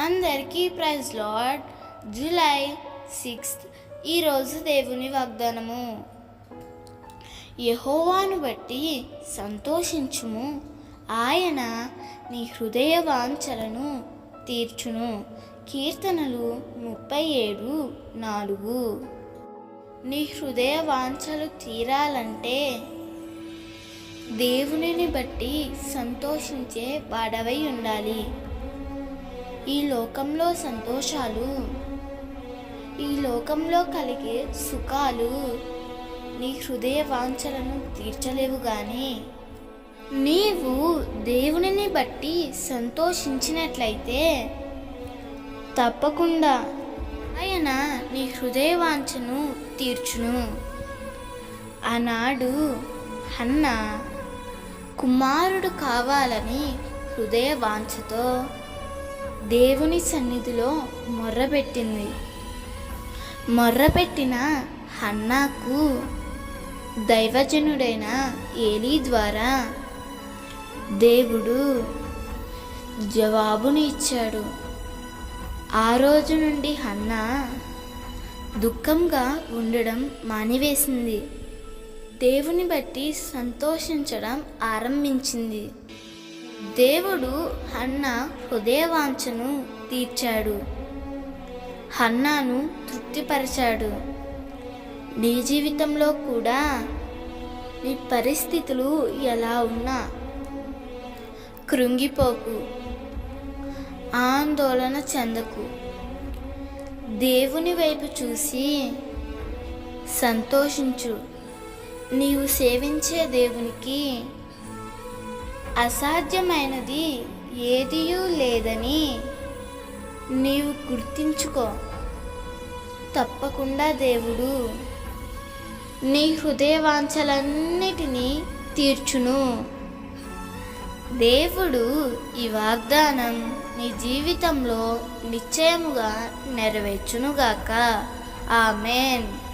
అందరికీ praise lord July sixth ఈరోజు దేవుని వాగ్దానము. యహోవాను బట్టి సంతోషించుము. ఆయన నీ హృదయ వాంఛలను తీర్చును. కీర్తనలు ముప్పై ఏడు నాలుగు. నీ హృదయ వాంఛలు తీరాలంటే దేవునిని బట్టి సంతోషించే వాడవై ఉండాలి. ఈ లోకంలో సంతోషాలు ఈ లోకంలో కలిగే సుఖాలు నీ హృదయ వాంఛలను తీర్చలేవు కానీ నీవు దేవునిని బట్టి సంతోషించినట్లయితే తప్పకుండా ఆయన నీ హృదయ వాంఛను తీర్చును. ఆనాడు అన్నా కుమారుడు కావాలని హృదయ వాంఛతో దేవుని సన్నిధిలో మొర్రపెట్టింది. మొర్రపెట్టిన హన్నాకు దైవజనుడైన ఏలీ ద్వారా దేవుడు జవాబుని ఇచ్చాడు. ఆ రోజు నుండి హన్నా దుఃఖంగా ఉండడం మానివేసింది. దేవుని బట్టి సంతోషించడం ఆరంభించింది. దేవుడు హన్న హృదయవాంఛను తీర్చాడు. హన్నాను తృప్తిపరిచాడు. నీ జీవితంలో కూడా నీ పరిస్థితులు ఎలా ఉన్నా కృంగిపోకు. ఆందోళన చెందకు. దేవుని వైపు చూసి సంతోషించు. నీవు సేవించే దేవునికి అసాధ్యమైనది ఏదియూ లేదని నీవు గుర్తించుకో. తప్పకుండా దేవుడు నీ హృదయ వాంఛలన్నిటినీ తీర్చును. దేవుడు ఈ వాగ్దానం నీ జీవితంలో నిశ్చయముగా నెరవేర్చునుగాక. ఆమెన్.